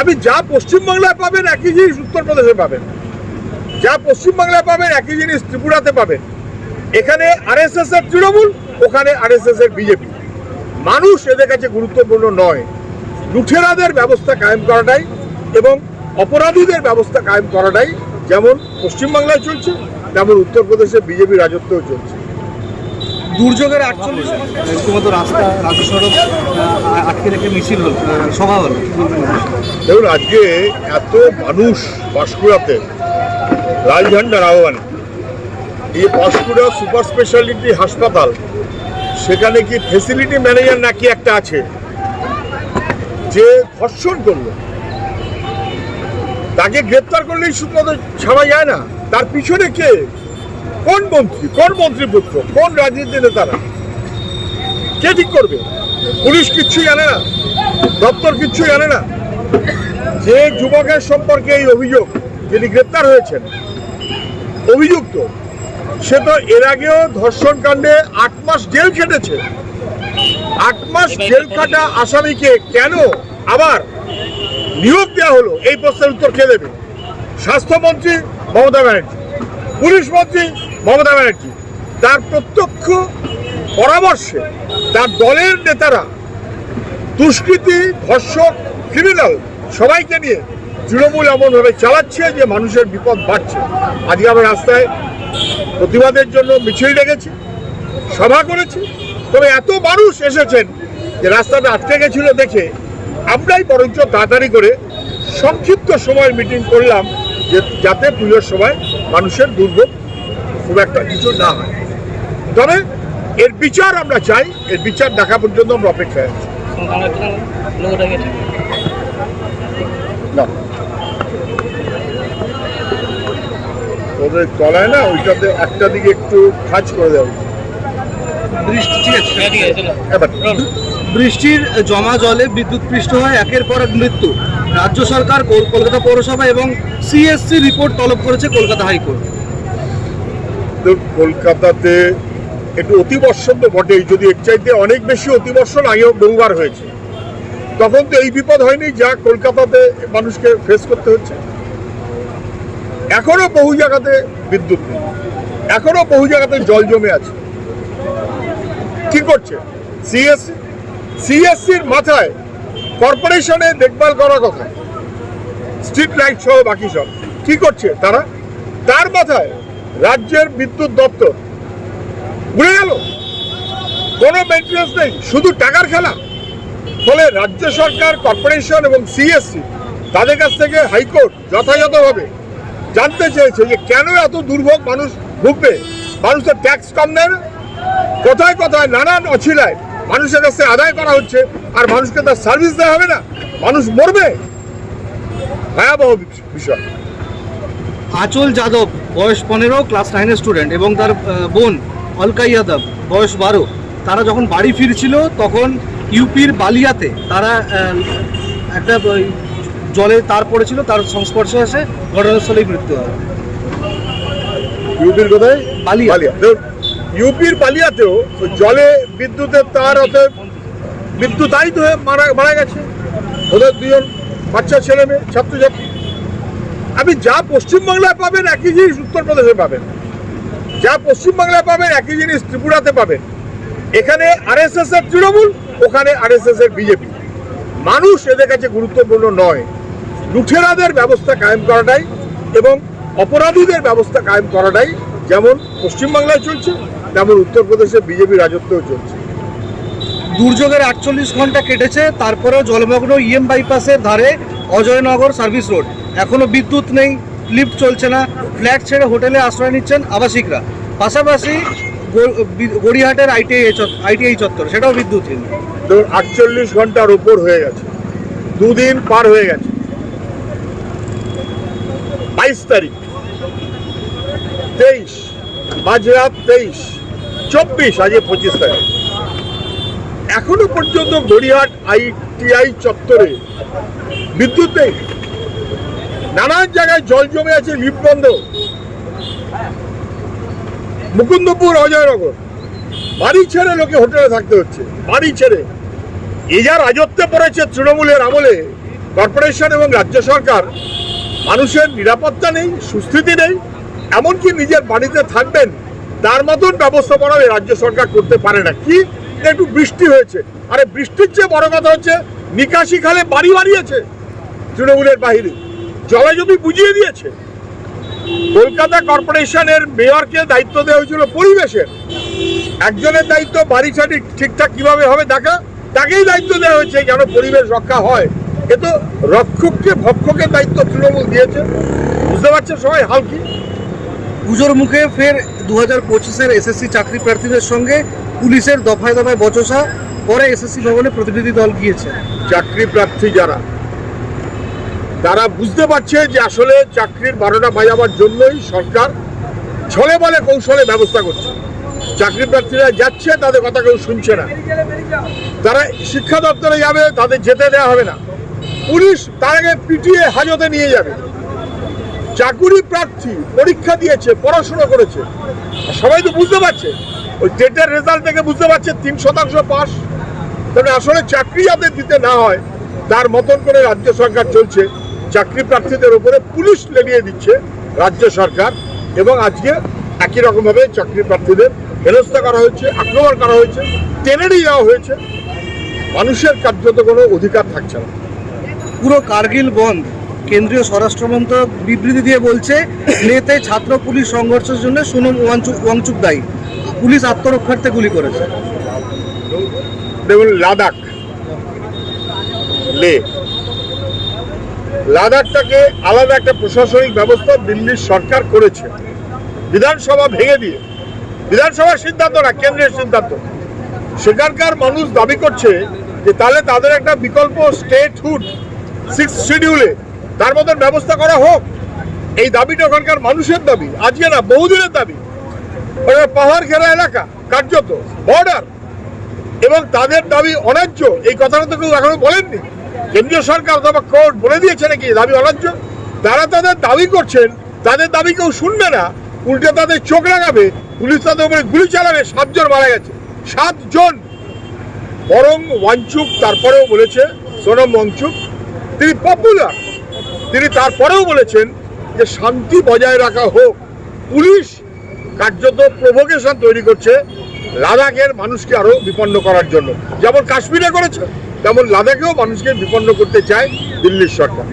আপনি যা পশ্চিমবাংলায় পাবেন, একই জিনিস উত্তরপ্রদেশে পাবেন। যা পশ্চিমবাংলায় পাবেন, একই জিনিস ত্রিপুরাতে পাবেন। এখানে আরএসএস এর তৃণমূল, ওখানে আরএসএস এর বিজেপি। মানুষ এদের কাছে গুরুত্বপূর্ণ নয়। লুঠেরাদের ব্যবস্থা কায়েম করাটাই এবং অপরাধীদের ব্যবস্থা কায়েম করাটাই যেমন পশ্চিমবাংলায় চলছে, তেমন উত্তরপ্রদেশে বিজেপি রাজত্বও চলছে। দুর্যোগের আটচল্লিশ রীতিমতো রাস্তা রাজ্য সড়ক আটকে রেখে মিছিল হল সভা হল। দেখুন আজকে এত মানুষ পাঁশকুড়াতে লাল ঝান্ডা আহ্বানে এই পাঁশকুড়া সুপার স্পেশালিটি হাসপাতাল সেখানে কি ফেসিলিটি ম্যানেজার নাকি একটা আছে যে ধর্ষণ করল? তাকে গ্রেপ্তার করলেই সুপ্রত ছাড়া যায় না তার পিছনে কে? কোন মন্ত্রী, কোন মন্ত্রীপুত্র কোন রাজনীতি নেতারা? কে ঠিক করবে? পুলিশ কিচ্ছু জানে না, দপ্তর কিচ্ছু জানে না। যে যুবকের সম্পর্কে এই অভিযোগ, যিনি গ্রেপ্তার হয়েছেন, অভিযুক্ত, সে তো এর আগেও ধর্ষণ কাণ্ডে আট মাস জেল খেটেছে। আট মাস জেল খাটা আসামিকে কেন আবার নিয়োগ দেওয়া হলো? এই প্রশ্নের উত্তর কে দেবে? স্বাস্থ্যমন্ত্রী মমতা ব্যানার্জি। পুলিশ মন্ত্রী মমতা ব্যানার্জি, তার প্রত্যক্ষ পরামর্শে তার দলের নেতারা, দুষ্কৃতি, ধর্ষক ক্রিমিনাল সবাইকে নিয়ে তৃণমূল এমনভাবে চালাচ্ছে যে মানুষের বিপদ বাড়ছে। আজকে আমরা রাস্তায় প্রতিবাদের জন্য মিছিল ডেকেছি, সভা করেছি, তবে এত মানুষ এসেছেন যে রাস্তাটা আটকে গেছিল দেখে আমরাই বরঞ্চ তাড়াতাড়ি করে সংক্ষিপ্ত সময় মিটিং করলাম। যে যাতে পুজোর সময় মানুষের দুর্ভোগ খুব একটা কিছু না হয়। তবে এর বিচার আমরা চাই এর বিচার দেখা পর্যন্ত আমরা অপেক্ষায় আছি। না। ওদের তলায় না ওইটাতে একটা দিকে একটু খাঁজ করে দেওয়া উচিত। বৃষ্টি ঠিক আছে এবার বৃষ্টির জমা জলে বিদ্যুৎ পৃষ্ঠ হয়, একের পর এক মৃত্যু। রাজ্য সরকার কলকাতা পৌরসভা এবং সিএসসি রিপোর্ট তলব করেছে কলকাতা হাইকোর্ট। কলকাতাতে একটু অতিবর্ষণ তো বটেই, যদি এর চাইতে অনেক বেশি অতিবর্ষণ আগেও বহুবার হয়েছে। তখন তো এই বিপদ হয়নি যা কলকাতাতে মানুষকে ফেস করতে হচ্ছে। এখনও বহু জায়গাতে বিদ্যুৎ নেই। এখনও বহু জায়গাতে জল জমে আছে। কি করছে। সিএসসি সিএসসির মাথায় কর্পোরেশনে দেখভাল করার কথা। স্ট্রিট লাইট সহ বাকি সব। কি করছে তারা? তার মাথায় রাজ্যের বিদ্যুৎ দপ্তর। ঘুরে গেল। কোনো মেনটেন্স নেই, শুধু টাকার খেলা। ফলে রাজ্য সরকার, কর্পোরেশন এবং সিএসসি তাদের কাছ থেকে হাইকোর্ট যথাযথভাবে জানতে চেয়েছে যে কেন এত দুর্ভোগ মানুষ ভুগবে। মানুষের ট্যাক্স কম নেয় কোথায় কোথায় নানান অছিলায় মানুষের কাছে আদায় করা হচ্ছে আর মানুষকে তার সার্ভিস দেওয়া হবে না। মানুষ মরবে। ভয়াবহ বিষয়। আচল যাদব বয়স পনেরো ক্লাস নাইনের স্টুডেন্ট এবং তার বোন অলকা যাদব বয়স বারো। তারা যখন বাড়ি ফিরছিল তখন ইউপির বালিয়াতে তারা একটা জলে তার পড়েছিল তার সংস্পর্শে এসে ঘটনাস্থলেই মৃত্যু হয়। ইউপির কোথায়? বালিয়া। ইউপির পালিয়াতেও জলে বিদ্যুতের তার ওতে বিদ্যুতায়িত হয়ে মারা মারা গেছে। ওদের দুজন বাচ্চা, ছেলে মেয়ে, ছাত্রছাত্রী। আপনি যা পশ্চিমবাংলায় পাবেন, একই জিনিস উত্তরপ্রদেশে পাবেন। যা পশ্চিমবাংলায় পাবেন, একই জিনিস ত্রিপুরাতে পাবেন। এখানে আরএসএস এর তৃণমূল, ওখানে আরএসএস এর বিজেপি। মানুষ এদের কাছে গুরুত্বপূর্ণ নয়। লুঠেরাদের ব্যবস্থা কায়েম করাটাই এবং অপরাধীদের ব্যবস্থা কায়েম করাটাই যেমন পশ্চিমবাংলায় চলছে তেমন উত্তরপ্রদেশে বিজেপি রাজত্বও চলছে। দুর্যোগের আটচল্লিশ ঘণ্টা কেটেছে তারপরেও জলমগ্ন ইএম বাইপাসের ধারে অজয়নগর সার্ভিস রোড। এখনও বিদ্যুৎ নেই লিফট চলছে না ফ্ল্যাট ছেড়ে হোটেলে আশ্রয় নিচ্ছেন আবাসিকরা। পাশাপাশি গড়িয়াহাটের আইটিআই আইটিআই চত্বর সেটাও বিদ্যুৎহীন তো আটচল্লিশ ঘণ্টার উপর হয়ে গেছে। দুদিন পার হয়ে গেছে। বাইশ তারিখ তেইশ মাঝরাত তেইশ। চব্বিশ আজকে পঁচিশ তারিখ। এখনও পর্যন্ত গড়িয়াহাট আইটিআই চত্বরে বিদ্যুৎ নেই নানান জায়গায় জল জমে আছে লিফট বন্ধ মুকুন্দপুর, অজয়নগর। বাড়ি ছেড়ে লোকে হোটেলে থাকতে হচ্ছে, বাড়ি ছেড়ে। এ যা রাজত্বে পড়েছে তৃণমূলের আমলে, কর্পোরেশন এবং রাজ্য সরকার, মানুষের নিরাপত্তা নেই, সুস্থিতি নেই, এমনকি নিজের বাড়িতে থাকবেন তার মতন ব্যবস্থাপনা রাজ্য সরকার করতে পারে না। কি? একটু বৃষ্টি হয়েছে। আরে বৃষ্টির চেয়ে বড় কথা হচ্ছে, নিকাশি খালে বাড়ি বাড়িয়েছে তৃণমূলের বাহিরে। জলে জমি বুঝিয়ে দিয়েছে। কলকাতা কর্পোরেশনের মেয়রকে দায়িত্ব দেওয়া হয়েছিল পরিবেশের। একজনের দায়িত্ব বাড়ি ছাড়ি ঠিকঠাক কীভাবে হবে দেখা, তাকেই দায়িত্ব দেওয়া হয়েছে যেন পরিবেশ রক্ষা হয়। এ তো রক্ষককে, ভক্ষকের দায়িত্ব তৃণমূল দিয়েছে। বুঝতে পারছেন সবাই হাল কি? পুজোর মুখে ফের দু হাজার পঁচিশের এসএসসি চাকরি প্রার্থীদের সঙ্গে পুলিশের দফায় দফায় বচসা, পরে এসএসসি ভবনে প্রতিনিধি দল গিয়েছে। চাকরি প্রার্থী যারা, তারা বুঝতে পারছে যে আসলে চাকরির বারোটা বাজাবার জন্যই সরকার ছলে বলে কৌশলে ব্যবস্থা করছে। চাকরি প্রার্থীরা যাচ্ছে, তাদের কথা কেউ শুনছে না। তারা শিক্ষা দপ্তরে যাবে, তাদের যেতে দেওয়া হবে না। পুলিশ তার আগে পিটিয়ে হাজতে নিয়ে যাবে। চাকুরি প্রার্থী পরীক্ষা দিয়েছে, পড়াশোনা করেছে। সবাই তো বুঝতে পারছে। ওই টেটের রেজাল্ট থেকে বুঝতে পারছে, তিন শতাংশ পাস। তবে আসলে চাকরি যাতে দিতে না হয়, তার মতন করে রাজ্য সরকার চলছে। চাকরি প্রার্থীদের উপরে পুলিশ লেলিয়ে দিচ্ছে রাজ্য সরকার এবং আজকে একই রকমভাবে চাকরি প্রার্থীদের হেনস্থা করা হয়েছে, আক্রমণ করা হয়েছে টেনে নিয়ে যাওয়া হয়েছে। মানুষের কার্যত কোনো অধিকার থাকছে না। পুরো কার্গিল বন্ধ। কেন্দ্রীয় স্বরাষ্ট্র মন্ত্রক বিবৃতি দিয়ে বলছে লেতে ছাত্র পুলিশ সংঘর্ষের জন্য সোনম ওয়াংচুক দায়ী পুলিশ আত্মরক্ষার্থে গুলি করেছে। দেখুন, লাদাখ। লে। লাদাখটাকে আলাদা একটা প্রশাসনিক ব্যবস্থা দিল্লির সরকার করেছে। বিধানসভা ভেঙে দিয়ে। বিধানসভার সিদ্ধান্ত না কেন্দ্রের সিদ্ধান্ত। সেখানকার মানুষ দাবি করছে যে তাহলে তাদের একটা বিকল্প স্টেটহুড, সিক্স শিডিউলে তার মতন ব্যবস্থা করা হোক। এই দাবিটা ওখানকার মানুষের দাবি, আজকে না, বহুদিনের দাবি। পাহাড় ঘেরা এলাকা, কার্যত বর্ডার এবং তাদের দাবি অন্যায্য এই কথাটা তো কেউ এখনও বলেননি। কেন্দ্রীয় সরকার অথবা কোর্ট বলে দিয়েছে নাকি দাবি অন্যায্য তারা তাদের দাবি করছেন, তাদের দাবি কেউ শুনবে না। উল্টে তাদের চোখ লাগাবে পুলিশ তাদের উপরে গুলি চালাবে। সাতজন মারা গেছে। সাতজন। বরং ওয়াঞ্চুক তারপরেও বলেছে, সোনম ওয়াংচুক তিনি পপুলার তিনি তারপরেও বলেছেন যে শান্তি বজায় রাখা হোক। পুলিশ কার্যত প্রভোকেশন তৈরি করছে লাদাখের মানুষকে আরও বিপন্ন করার জন্য। যেমন কাশ্মীরে করেছে, তেমন লাদাখেও মানুষকে বিপন্ন করতে চায় দিল্লির সরকার।